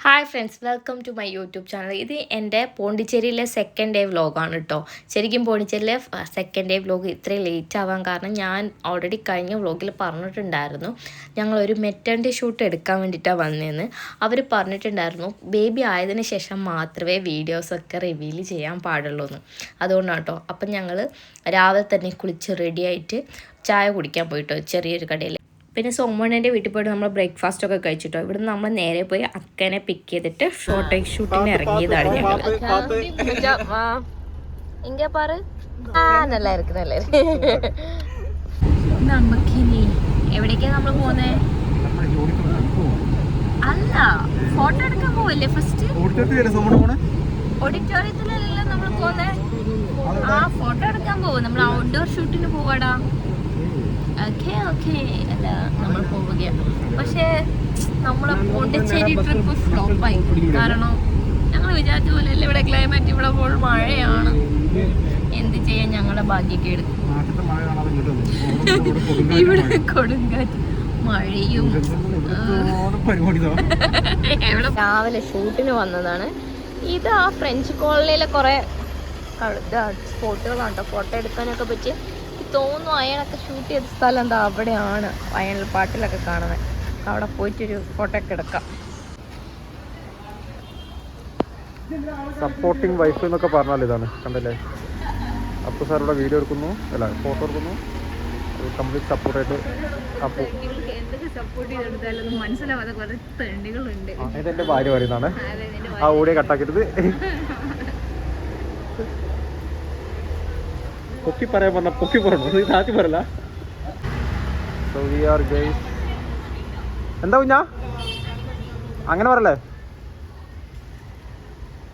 Hi friends welcome to my YouTube channel ഇത് എന്റെ പോണ്ടിച്ചേരിയിലെ സെക്കൻഡ് ഡേ വ്ലോഗാണ് കേട്ടോ ശരിക്കും പോണ്ടിച്ചേരിയിലെ സെക്കൻഡ് ഡേ വ്ലോഗ് ഇത്രയും ലേറ്റ് ആവാൻ കാരണം ഞാൻ ഓൾറെഡി കഴിഞ്ഞ വ്ലോഗിൽ പറഞ്ഞിട്ടുണ്ടായിരുന്നു. ഞങ്ങളൊരു മെറ്റേണിറ്റി ഷൂട്ട് എടുക്കാൻ വേണ്ടിയിട്ടാണ് വന്നതെന്ന് അവർ പറഞ്ഞിട്ടുണ്ടായിരുന്നു ബേബി ആയതിനു ശേഷം മാത്രമേ വീഡിയോസൊക്കെ റിവീൽ ചെയ്യാൻ പാടുള്ളൂ എന്ന് അതുകൊണ്ടാണ് കേട്ടോ അപ്പം ഞങ്ങൾ രാവിലെ തന്നെ കുളിച്ച് റെഡിയായിട്ട് ചായ കുടിക്കാൻ പോയിട്ടോ ചെറിയൊരു കടയിൽ പിന്നെ സോമോണേന്റെ വീട്ടിൽ പോയിട്ട് നമ്മൾ ബ്രേക്ക്ഫാസ്റ്റ് ഒക്കെ കഴിച്ചിട്ടോ. ഇവിടെ നമ്മൾ നേരെ പോയി അക്കനെ പിക്ക് ചെയ്തിട്ട് ഫോട്ടോ ഷൂട്ടിന് ഇറങ്ങിയതാണ് ഞങ്ങൾ നമുക്കിനി എവിടേക്കാ നമ്മൾ പോകുന്നത് അല്ല ഫോട്ടോ എടുക്കാൻ പോവല്ലേ ഫസ്റ്റ് ഓഡിറ്റോറിയത്തിലല്ലല്ലോ നമ്മൾ പോകുന്നേ ആ ഫോട്ടോ എടുക്കാൻ പോവും. നമ്മൾ ഔട്ട്ഡോർ ഷൂട്ടിന് പോവാടാ. ഓക്കെ ഓക്കെ അല്ല നമ്മൾ പോവുകയാണ് പക്ഷേ നമ്മളെ പോണ്ടിച്ചേരി ട്രിപ്പ് ഫ്ലോപ്പായി കാരണം ഞങ്ങൾ വിചാരിച്ച പോലെ അല്ല ഇവിടെ ക്ലൈമറ്റ് ഇവിടെ ഫുൾ മഴയാണ്. എന്ത് ചെയ്യാൻ ഞങ്ങളുടെ ഭാഗ്യക്കേട്? ഇവിടെ കൊടുങ്കാറ്റ് മഴയും. രാവിലെ ഷൂട്ടിന് വന്നതാണ്. ഇത് ആ ഫ്രഞ്ച് കോളനിയിലെ കുറെ സ്പോട്ടുകളാണ് കേട്ടോ ഫോട്ടോ എടുക്കാനൊക്കെ പറ്റി തോന്നുന്നു അയാളൊക്കെ ഷൂട്ട് ചെയ്ത സ്ഥലം എന്താ അവിടെയാണ് അയാൾ പാട്ടിലൊക്കെ കാണുന്നത് അവിടെ പോയിട്ടൊരു ഫോട്ടോ ഒക്കെ എടുക്കാം. സപ്പോർട്ടിങ് വൈഫ് എന്നൊക്കെ പറഞ്ഞാൽ ഇതാണ് കണ്ടല്ലേ? അപ്പു സാർ ഇവിടെ വീഡിയോ എടുക്കുന്നു അല്ല ഫോട്ടോ എടുക്കുന്നു. കംപ്ലീറ്റ് സപ്പോർട്ടായിട്ട് അപ്പു. ഇതെന്റെ ഭാര്യ പറയുന്നതാണ്. ആ ഓടിയെ കട്ടാക്കരുത് പൊക്കി പറയാൻ പറഞ്ഞ പൊക്കി പറഞ്ഞു നീ താത്തി പറയല. എന്താ കുഞ്ഞാ? അങ്ങനെ പറയല്ലേ?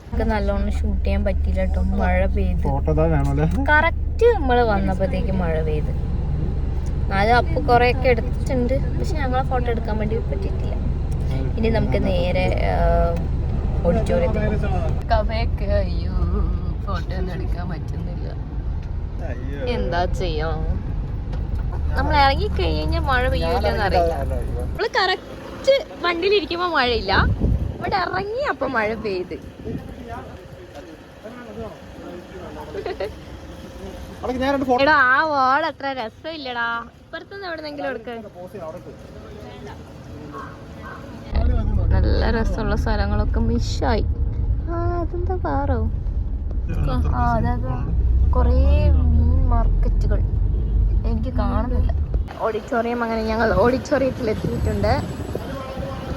നമുക്ക് നല്ലോണം ഷൂട്ട് ചെയ്യാൻ പറ്റിയില്ല കേട്ടോ മഴ പെയ്ത്. കറക്റ്റ് നമ്മൾ വന്നപ്പോഴത്തേക്ക് മഴ പെയ്ത്. അത് അപ്പൊ കുറെ ഒക്കെ എടുത്തിട്ടുണ്ട്. പക്ഷെ ഞങ്ങളെ ഫോട്ടോ എടുക്കാൻ വേണ്ടി പറ്റിയിട്ടില്ല. ഇനി നമുക്ക് നേരെ ഓഡിറ്റോറിയത്തിൽ അയ്യോ ഫോട്ടോ ഒന്നും എടുക്കാൻ പറ്റുന്നില്ല. എന്താ ചെയ്യാ? നമ്മൾ ഇറങ്ങി കഴിഞ്ഞാൽ മഴ പെയ്യൂലെന്ന് അറിയില്ല നമ്മൾ കറക്റ്റ് വണ്ടിയിലിരിക്കുമ്പോ മഴയില്ല. ഇവിടെ ഇറങ്ങി അപ്പൊ മഴ പെയ്ത്. എടാ ആ വാൾ അത്ര രസമില്ലടാ. ഇപ്പുറത്തുനിന്ന് എവിടെന്നെങ്കിലും എടുക്ക. നല്ല രസമുള്ള സ്ഥലങ്ങളൊക്കെ മിസ്സായി ആ അതെന്താ പാറോ? ആ അതാ കുറേ മീൻ മാർക്കറ്റുകൾ എനിക്ക് കാണുന്നില്ല. ഓഡിറ്റോറിയം അങ്ങനെ ഞങ്ങൾ ഓഡിറ്റോറിയത്തിൽ എത്തിയിട്ടുണ്ട്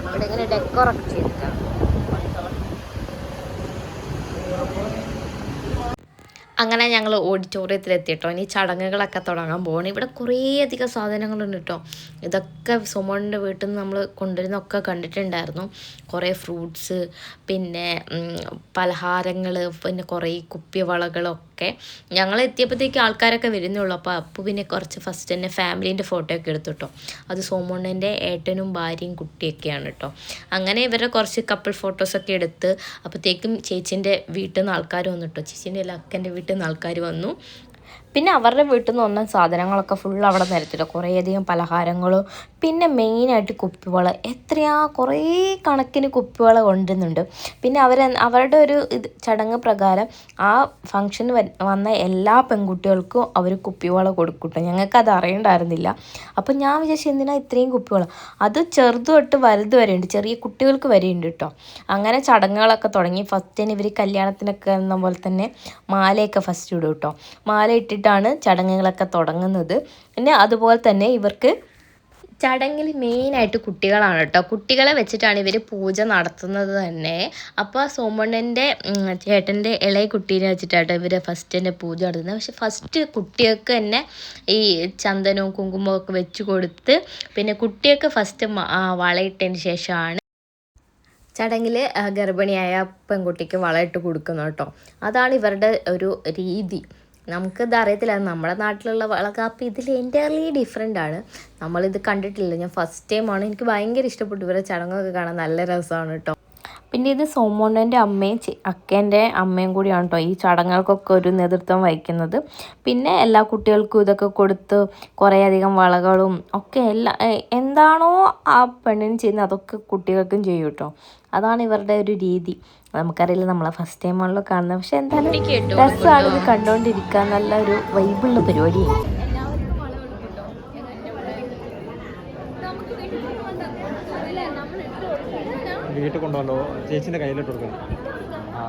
ഇവിടെ ഇങ്ങനെ ഡെക്കോറൊക്കെ ചെയ്തിട്ടാണ്. അങ്ങനെ ഞങ്ങൾ ഓഡിറ്റോറിയത്തിൽ എത്തിയിട്ടോ ഇനി ചടങ്ങുകളൊക്കെ തുടങ്ങാൻ പോകണം ഇവിടെ കുറേ അധികം സാധനങ്ങളുണ്ട് കേട്ടോ ഇതൊക്കെ സുമോണിന്റെ വീട്ടിൽ നിന്ന് നമ്മൾ കൊണ്ടുവരുന്നൊക്കെ കണ്ടിട്ടുണ്ടായിരുന്നു. കുറേ ഫ്രൂട്ട്സ് പിന്നെ പലഹാരങ്ങൾ പിന്നെ കുറേ കുപ്പിവളകളൊക്കെ. ഞങ്ങൾ എത്തിയപ്പോഴത്തേക്ക് ആൾക്കാരൊക്കെ വരുന്നുള്ളൂ അപ്പോൾ അപ്പു പിന്നെ കുറച്ച് ഫസ്റ്റ് തന്നെ ഫാമിലീന്റെ ഫോട്ടോ ഒക്കെ എടുത്തു കേട്ടോ അത് സോമോണിന്റെ ഏട്ടനും ഭാര്യയും കുട്ടിയൊക്കെയാണ് കേട്ടോ അങ്ങനെ ഇവരുടെ കുറച്ച് കപ്പിൾ ഫോട്ടോസൊക്കെ എടുത്ത് അപ്പോഴത്തേക്കും ചേച്ചീന്റെ വീട്ടിൽ നിന്ന് ആൾക്കാർ വന്നു കേട്ടോ ചേച്ചീന്റെ അല്ല അക്കന്റെ വീട്ടിൽ നിന്ന് ആൾക്കാർ വന്നു. പിന്നെ അവരുടെ വീട്ടിൽ നിന്ന് വന്ന സാധനങ്ങളൊക്കെ ഫുൾ അവിടെ നിരത്തില്ല കുറേയധികം പലഹാരങ്ങളും പിന്നെ മെയിനായിട്ട് കുപ്പിവള. എത്രയാ കുറേ കണക്കിന് കുപ്പിവള കൊണ്ടുവരുന്നുണ്ട്. പിന്നെ അവർ അവരുടെ ഒരു ഇത് ചടങ്ങ് പ്രകാരം ആ ഫംഗ്ഷന് വന്ന എല്ലാ പെൺകുട്ടികൾക്കും അവർ കുപ്പിവള കൊടുക്കട്ടെ. ഞങ്ങൾക്കത് അറിയണ്ടായിരുന്നില്ല. അപ്പം ഞാൻ വിചാരിച്ചു എന്തിനാ ഇത്രയും കുപ്പിവള? അത് ചെറുത് തൊട്ട് വലുത് വരെയുണ്ട്. ചെറിയ കുട്ടികൾക്ക് വരെയുണ്ട് കേട്ടോ അങ്ങനെ ചടങ്ങുകളൊക്കെ തുടങ്ങി. ഫസ്റ്റ് തന്നെ ഇവർ കല്യാണത്തിനൊക്കെ എന്ന പോലെ തന്നെ മാലയൊക്കെ ഫസ്റ്റ് ഇടും കേട്ടോ മാല ഇട്ടിട്ടാണ് ചടങ്ങുകളൊക്കെ തുടങ്ങുന്നത്. പിന്നെ അതുപോലെ തന്നെ ഇവർക്ക് ചടങ്ങിൽ മെയിനായിട്ട് കുട്ടികളാണ് കേട്ടോ. കുട്ടികളെ വെച്ചിട്ടാണ് ഇവർ പൂജ നടത്തുന്നത് തന്നെ. അപ്പോൾ സോമണ്ണന്റെ ചേട്ടന്റെ ഇളയ കുട്ടീനെ വെച്ചിട്ടാണ് ഇവർ ഫസ്റ്റ് തന്നെ പൂജ നടത്തുന്നത്. പക്ഷെ ഫസ്റ്റ് കുട്ടികൾക്ക് തന്നെ ഈ ചന്ദനവും കുങ്കുമവും ഒക്കെ വെച്ച് കൊടുത്ത് പിന്നെ കുട്ടികൾക്ക് ഫസ്റ്റ് വളയിട്ടതിന് ശേഷമാണ് ചടങ്ങിൽ ഗർഭിണിയായ പെൺകുട്ടിക്ക് വളയിട്ട് കൊടുക്കുന്നു കേട്ടോ. അതാണ് ഇവരുടെ ഒരു രീതി. നമുക്കിത് അറിയത്തില്ല. നമ്മുടെ നാട്ടിലുള്ള വളകാപ്പ്. ഇതിൽ എന്റയർലി ഡിഫറെന്റ് ആണ്. നമ്മളിത് കണ്ടിട്ടില്ല. ഞാൻ ഫസ്റ്റ് ടൈമാണ് എനിക്ക് ഭയങ്കര ഇഷ്ടപ്പെട്ടു. ഇവരുടെ ചടങ്ങൊക്കെ കാണാൻ നല്ല രസമാണ് കേട്ടോ പിന്നെ ഇത് സോമോണ്ണന്റെ അമ്മയും അക്കേന്റെ അമ്മയും കൂടിയാണ് കേട്ടോ ഈ ചടങ്ങുകൾക്കൊക്കെ ഒരു നേതൃത്വം വഹിക്കുന്നത്. പിന്നെ എല്ലാ കുട്ടികൾക്കും ഇതൊക്കെ കൊടുത്ത് കുറേയധികം വളകളും ഒക്കെ എല്ലാ എന്താണോ ആ പെണ്ണിന് ചെയ്യുന്നത് അതൊക്കെ കുട്ടികൾക്കും ചെയ്യും കേട്ടോ അതാണ് ഇവരുടെ ഒരു രീതി. നമുക്കറിയില്ല നമ്മളെ ഫസ്റ്റ് ടൈമാണല്ലോ കാണുന്നത്. പക്ഷെ എന്തായാലും രസമാണ് ഇത് കണ്ടുകൊണ്ടിരിക്കാൻ നല്ല ഒരു വൈബുള്ള പരിപാടിയാണ്. വീട്ടിൽ കൊണ്ടുവന്നോ. ചേച്ചിന്റെ കയ്യിലിട്ട് കൊടുക്കണം. ആ.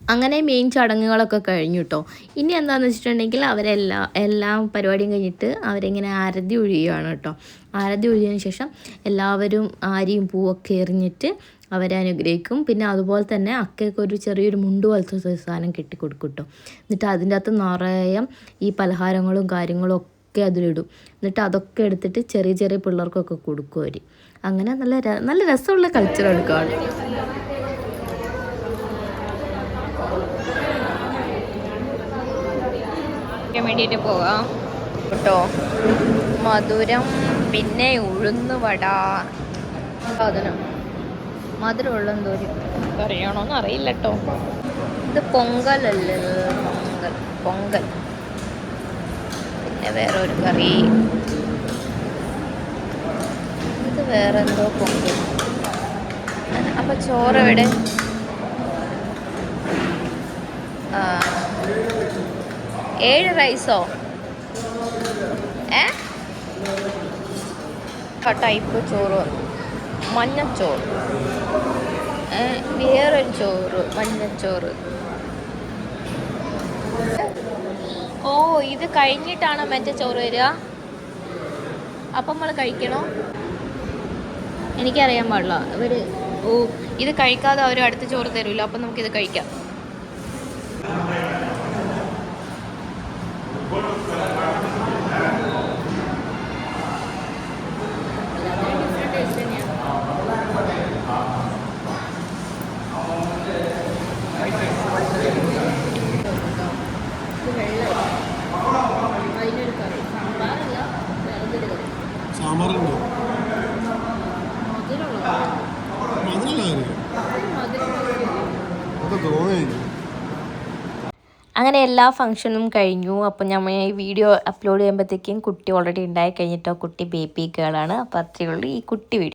അങ്ങനെ മെയിൻ ചടങ്ങുകളൊക്കെ കഴിഞ്ഞു കേട്ടോ ഇനി എന്താണെന്ന് വെച്ചിട്ടുണ്ടെങ്കിൽ അവരെല്ലാ എല്ലാ പരിപാടിയും കഴിഞ്ഞിട്ട് അവരിങ്ങനെ ആരതി ഒഴിയുകയാണ് കേട്ടോ ആരതി ഒഴിയതിന് ശേഷം എല്ലാവരും ആരിയും പൂവൊക്കെ എറിഞ്ഞിട്ട് അവരെ അനുഗ്രഹിക്കും. പിന്നെ അതുപോലെ തന്നെ അക്കയ്ക്ക് ഒരു ചെറിയൊരു മുണ്ട് പോലത്തെ സാധനം കെട്ടിക്കൊടുക്കും കേട്ടോ എന്നിട്ട് അതിന്റെ അകത്ത് നിറയെ ഈ പലഹാരങ്ങളും കാര്യങ്ങളും ഒക്കെ അതിലിടും. എന്നിട്ട് അതൊക്കെ എടുത്തിട്ട് ചെറിയ ചെറിയ പിള്ളേർക്കൊക്കെ കൊടുക്കും അവർ അങ്ങനെ നല്ല നല്ല രസമുള്ള കൾച്ചർ എടുക്കുകയാണ് വേണ്ടിയിട്ട് പോവാം. കേട്ടോ മധുരം പിന്നെ ഉഴുന്ന് വട സാധനം. മധുരമുള്ള എന്തോരും? അറിയണോന്ന് അറിയില്ല കേട്ടോ ഇത് പൊങ്കലല്ലേ പൊങ്കൽ പൊങ്കൽ. പിന്നെ വേറെ ഒരു കറി. ഇത് വേറെ എന്തോ പൊങ്കൽ. അപ്പൊ ചോറ് എവിടെ ഏഴ് റൈസോ? ഏ? ടൈപ്പ് ചോറ് മഞ്ഞച്ചോറ്. വേറൊരു ചോറ് മഞ്ഞച്ചോറ് ഓ ഇത് കഴിഞ്ഞിട്ടാണ് മറ്റേ ചോറ് വരിക? അപ്പം നമ്മൾ കഴിക്കണോ? എനിക്കറിയാൻ പാടില്ല. ഇവർ ഓ ഇത് കഴിക്കാതെ അവർ അടുത്ത ചോറ് തരൂല. അപ്പം നമുക്കിത് കഴിക്കാം. അങ്ങനെ എല്ലാ ഫംഗ്ഷനും കഴിഞ്ഞു. അപ്പോൾ നമ്മൾ ഈ വീഡിയോ അപ്ലോഡ് ചെയ്യുമ്പോഴത്തേക്കും കുട്ടി ഓൾറെഡി ഉണ്ടായി കഴിഞ്ഞിട്ടോ കുട്ടി ബേബി ഗേളാണ് അപ്പോൾ അത്രയേ ഉള്ളൂ ഈ കുട്ടി വീഡിയോ